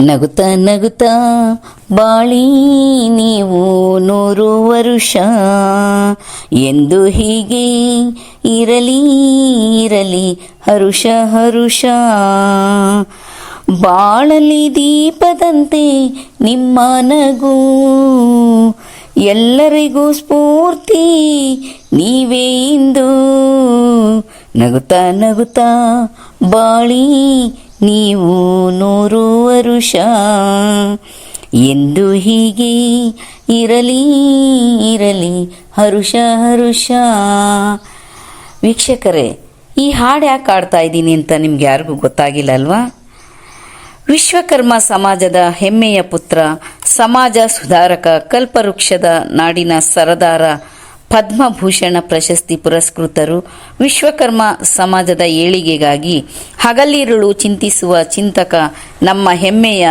ನಗುತ್ತ ನಗುತ್ತ ಬಾಳಿ ನೀವು ನೂರು ವರುಷ. ಎಂದು ಹೀಗೆ ಇರಲಿ ಇರಲಿ ಹರುಷ ಹರುಷ. ಬಾಳಲಿ ದೀಪದಂತೆ ನಿಮ್ಮ ನಗು ಎಲ್ಲರಿಗೂ ಸ್ಫೂರ್ತಿ ನೀವೇ ಇಂದು. ನಗುತ್ತಾ ನಗುತ್ತಾ ಬಾಳಿ ನೀವು ನೂರು ವರುಷ ಎಂದು ಹೀಗೆ ಇರಲಿ ಇರಲಿ, ಹರುಷ ಹರುಷ. ವೀಕ್ಷಕರೇ, ಈ ಹಾಡು ಯಾಕೆ ಆಡ್ತಾ ಇದ್ದೀನಿ ಅಂತ ನಿಮ್ಗೆ ಯಾರಿಗೂ ಗೊತ್ತಾಗಿಲ್ಲ ಅಲ್ವಾ? ವಿಶ್ವಕರ್ಮ ಸಮಾಜದ ಹೆಮ್ಮೆಯ ಪುತ್ರ, ಸಮಾಜ ಸುಧಾರಕ, ಕಲ್ಪವೃಕ್ಷದ ನಾಡಿನ ಸರದಾರ ಪದ್ಮಭೂಷಣ ಪ್ರಶಸ್ತಿ ಪುರಸ್ಕೃತರು ವಿಶ್ವಕರ್ಮ ಸಮಾಜದ ಏಳಿಗೆಗಾಗಿ ಹಗಲಿರುಳು ಚಿಂತಿಸುವ ಚಿಂತಕ ನಮ್ಮ ಹೆಮ್ಮೆಯ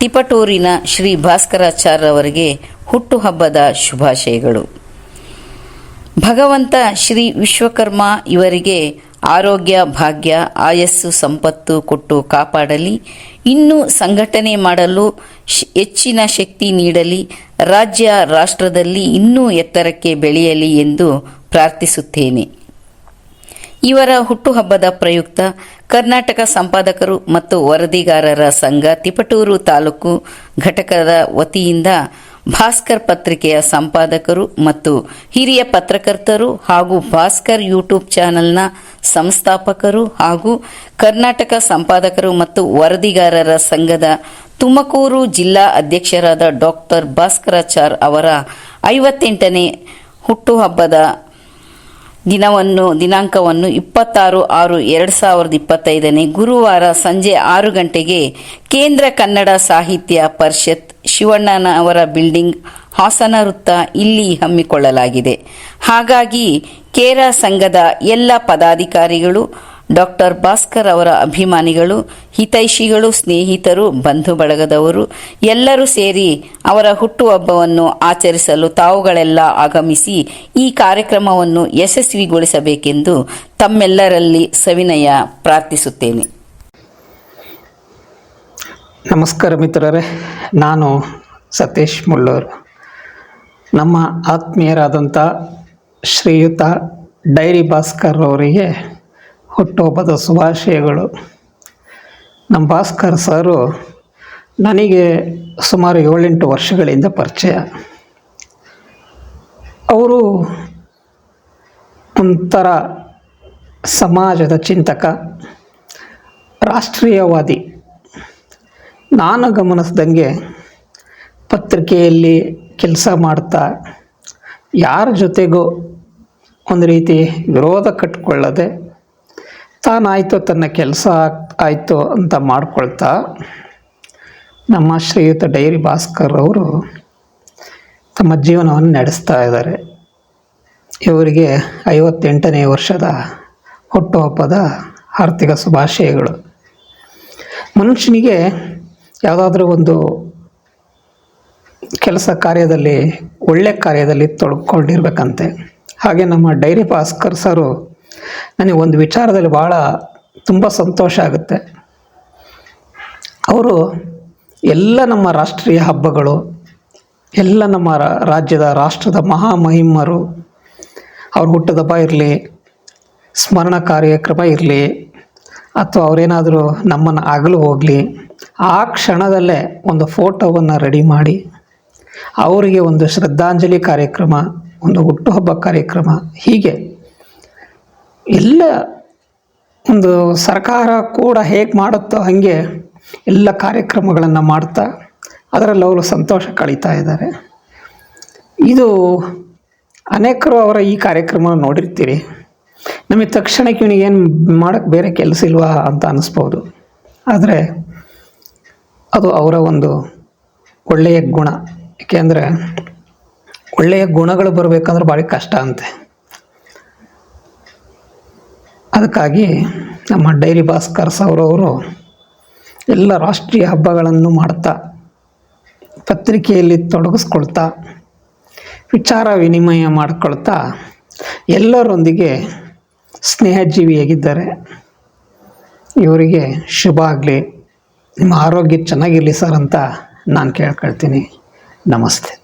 ತಿಪಟೂರಿನ ಶ್ರೀ ಭಾಸ್ಕರಾಚಾರ್ಯ ಅವರಿಗೆ ಹುಟ್ಟುಹಬ್ಬದ ಶುಭಾಶಯಗಳು. ಭಗವಂತ ಶ್ರೀ ವಿಶ್ವಕರ್ಮ ಇವರಿಗೆ ಆರೋಗ್ಯ, ಭಾಗ್ಯ, ಆಯಸ್ಸು, ಸಂಪತ್ತು ಕೊಟ್ಟು ಕಾಪಾಡಲಿ. ಇನ್ನೂ ಸಂಘಟನೆ ಮಾಡಲು ಹೆಚ್ಚಿನ ಶಕ್ತಿ ನೀಡಲಿ. ರಾಜ್ಯ, ರಾಷ್ಟ್ರದಲ್ಲಿ ಇನ್ನೂ ಎತ್ತರಕ್ಕೆ ಬೆಳೆಯಲಿ ಎಂದು ಪ್ರಾರ್ಥಿಸುತ್ತೇನೆ. ಇವರ ಹುಟ್ಟುಹಬ್ಬದ ಪ್ರಯುಕ್ತ ಕರ್ನಾಟಕ ಸಂಪಾದಕರು ಮತ್ತು ವರದಿಗಾರರ ಸಂಘ ತಿಪಟೂರು ತಾಲೂಕು ಘಟಕದ ವತಿಯಿಂದ ಭಾಸ್ಕರ್ ಪತ್ರಿಕೆಯ ಸಂಪಾದಕರು ಮತ್ತು ಹಿರಿಯ ಪತ್ರಕರ್ತರು ಹಾಗೂ ಭಾಸ್ಕರ್ ಯೂಟ್ಯೂಬ್ ಚಾನೆಲ್ನ ಸಂಸ್ಥಾಪಕರು ಹಾಗೂ ಕರ್ನಾಟಕ ಸಂಪಾದಕರು ಮತ್ತು ವರದಿಗಾರರ ಸಂಘದ ತುಮಕೂರು ಜಿಲ್ಲಾ ಅಧ್ಯಕ್ಷರಾದ ಡಾಕ್ಟರ್ ಭಾಸ್ಕರಾಚಾರ್ ಅವರ ಐವತ್ತೆಂಟನೇ ಹುಟ್ಟುಹಬ್ಬದ ದಿನವನ್ನು, ದಿನಾಂಕವನ್ನು ಇಪ್ಪತ್ತಾರು ಆರು ಎರಡು ಸಾವಿರದ ಇಪ್ಪತ್ತೈದನೇ ಗುರುವಾರ ಸಂಜೆ ಆರು ಗಂಟೆಗೆ ಕೇಂದ್ರ ಕನ್ನಡ ಸಾಹಿತ್ಯ ಪರಿಷತ್ ಶಿವಣ್ಣನವರ ಬಿಲ್ಡಿಂಗ್ ಹಾಸನ ವೃತ್ತ ಇಲ್ಲಿ ಹಮ್ಮಿಕೊಳ್ಳಲಾಗಿದೆ. ಹಾಗಾಗಿ ಕೇರ ಸಂಘದ ಎಲ್ಲ ಪದಾಧಿಕಾರಿಗಳು ಡಾಕ್ಟರ್ ಭಾಸ್ಕರ್ ಅವರ ಅಭಿಮಾನಿಗಳು, ಹಿತೈಷಿಗಳು, ಸ್ನೇಹಿತರು, ಬಂಧು ಬಳಗದವರು, ಎಲ್ಲರೂ ಸೇರಿ ಅವರ ಹುಟ್ಟುಹಬ್ಬವನ್ನು ಆಚರಿಸಲು ತಾವುಗಳೆಲ್ಲ ಆಗಮಿಸಿ ಈ ಕಾರ್ಯಕ್ರಮವನ್ನು ಯಶಸ್ವಿಗೊಳಿಸಬೇಕೆಂದು ತಮ್ಮೆಲ್ಲರಲ್ಲಿ ಸವಿನಯ ಪ್ರಾರ್ಥಿಸುತ್ತೇನೆ. ನಮಸ್ಕಾರ ಮಿತ್ರರೇ, ನಾನು ಸತೀಶ್ ಮುಳ್ಳೂರು. ನಮ್ಮ ಆತ್ಮೀಯರಾದಂಥ ಶ್ರೀಯುತ ಡೈರಿ ಭಾಸ್ಕರ್ ಅವರಿಗೆ ಹುಟ್ಟುಹಬ್ಬದ ಶುಭಾಶಯಗಳು. ನಮ್ಮ ಭಾಸ್ಕರ್ ಸರು ನನಗೆ ಸುಮಾರು ಏಳೆಂಟು ವರ್ಷಗಳಿಂದ ಪರಿಚಯ. ಅವರು ಒಂಥರ ಸಮಾಜದ ಚಿಂತಕ, ರಾಷ್ಟ್ರೀಯವಾದಿ ನಾನು ಗಮನಿಸ್ದಂಗೆ ಪತ್ರಿಕೆಯಲ್ಲಿ ಕೆಲಸ ಮಾಡ್ತಾ ಯಾರ ಜೊತೆಗೂ ಒಂದು ರೀತಿ ವಿರೋಧ ಕಟ್ಕೊಳ್ಳದೆ ತಾನಾಯಿತು ತನ್ನ ಕೆಲಸ ಆಯಿತು ಅಂತ ಮಾಡ್ಕೊಳ್ತಾ ನಮ್ಮ ಶ್ರೀಯುತ ಡೈರಿ ಭಾಸ್ಕರ್ ಅವರು ತಮ್ಮ ಜೀವನವನ್ನು ನಡೆಸ್ತಾ ಇದ್ದಾರೆ. ಇವರಿಗೆ ಐವತ್ತೆಂಟನೇ ವರ್ಷದ ಹುಟ್ಟುಹಬ್ಬದ ಆರ್ಥಿಕ ಶುಭಾಶಯಗಳು. ಮನುಷ್ಯನಿಗೆ ಯಾವುದಾದ್ರೂ ಒಂದು ಕೆಲಸ ಕಾರ್ಯದಲ್ಲಿ, ಒಳ್ಳೆ ಕಾರ್ಯದಲ್ಲಿ ತೊಡ್ಕೊಂಡಿರ್ಬೇಕಂತೆ. ಹಾಗೆ ನಮ್ಮ ಡೈರಿ ಭಾಸ್ಕರ್ ಸರು ನನಗೆ ಒಂದು ವಿಚಾರದಲ್ಲಿ ಭಾಳ ತುಂಬ ಸಂತೋಷ ಆಗುತ್ತೆ. ಅವರು ಎಲ್ಲ ನಮ್ಮ ರಾಷ್ಟ್ರೀಯ ಹಬ್ಬಗಳು, ಎಲ್ಲ ನಮ್ಮ ರಾಜ್ಯದ, ರಾಷ್ಟ್ರದ ಮಹಾಮಹಿಮರು ಅವ್ರ ಹುಟ್ಟದಬ್ಬ ಇರಲಿ, ಸ್ಮರಣ ಕಾರ್ಯಕ್ರಮ ಇರಲಿ, ಅಥವಾ ಅವರೇನಾದರೂ ನಮ್ಮನ್ನು ಆಗಲು ಹೋಗಲಿ ಆ ಕ್ಷಣದಲ್ಲೇ ಒಂದು ಫೋಟೋವನ್ನು ರೆಡಿ ಮಾಡಿ, ಅವರಿಗೆ ಒಂದು ಶ್ರದ್ಧಾಂಜಲಿ ಕಾರ್ಯಕ್ರಮ, ಒಂದು ಹುಟ್ಟುಹಬ್ಬ ಕಾರ್ಯಕ್ರಮ, ಹೀಗೆ ಎಲ್ಲ ಒಂದು ಸರ್ಕಾರ ಕೂಡ ಹೇಗೆ ಮಾಡುತ್ತೋ ಹಾಗೆ ಎಲ್ಲ ಕಾರ್ಯಕ್ರಮಗಳನ್ನು ಮಾಡ್ತಾ, ಅದರಲ್ಲಿ ಅವರು ಸಂತೋಷ ಕಳೀತಾ ಇದ್ದಾರೆ. ಇದು ಅನೇಕರು ಅವರ ಈ ಕಾರ್ಯಕ್ರಮ ನೋಡಿರ್ತೀರಿ. ನಮಗೆ ತಕ್ಷಣಕ್ಕೆ ಇವನಿಗೆ ಏನು ಮಾಡೋಕ್ಕೆ ಬೇರೆ ಕೆಲಸ ಇಲ್ವಾ ಅಂತ ಅನ್ನಿಸ್ಬೋದು ಆದರೆ ಅದು ಅವರ ಒಂದು ಒಳ್ಳೆಯ ಗುಣ. ಏಕೆಂದರೆ ಒಳ್ಳೆಯ ಗುಣಗಳು ಬರಬೇಕಂದ್ರೆ ಭಾಳ ಕಷ್ಟ ಅಂತೆ. ಅದಕ್ಕಾಗಿ ನಮ್ಮ ಡೈರಿ ಭಾಸ್ಕರ್ ಸೌರವರು ಎಲ್ಲ ರಾಷ್ಟ್ರೀಯ ಹಬ್ಬಗಳನ್ನು ಮಾಡ್ತಾ, ಪತ್ರಿಕೆಯಲ್ಲಿ ತೊಡಗಿಸ್ಕೊಳ್ತಾ, ವಿಚಾರ ವಿನಿಮಯ ಮಾಡಿಕೊಳ್ತಾ ಎಲ್ಲರೊಂದಿಗೆ ಸ್ನೇಹಜೀವಿಯಾಗಿದ್ದಾರೆ. ಇವರಿಗೆ ಶುಭ ಆಗಲಿ. ನಿಮ್ಮ ಆರೋಗ್ಯ ಚೆನ್ನಾಗಿರಲಿ ಸರ್ ಅಂತ ನಾನು ಕೇಳ್ಕೊಳ್ತೀನಿ. ನಮಸ್ತೆ.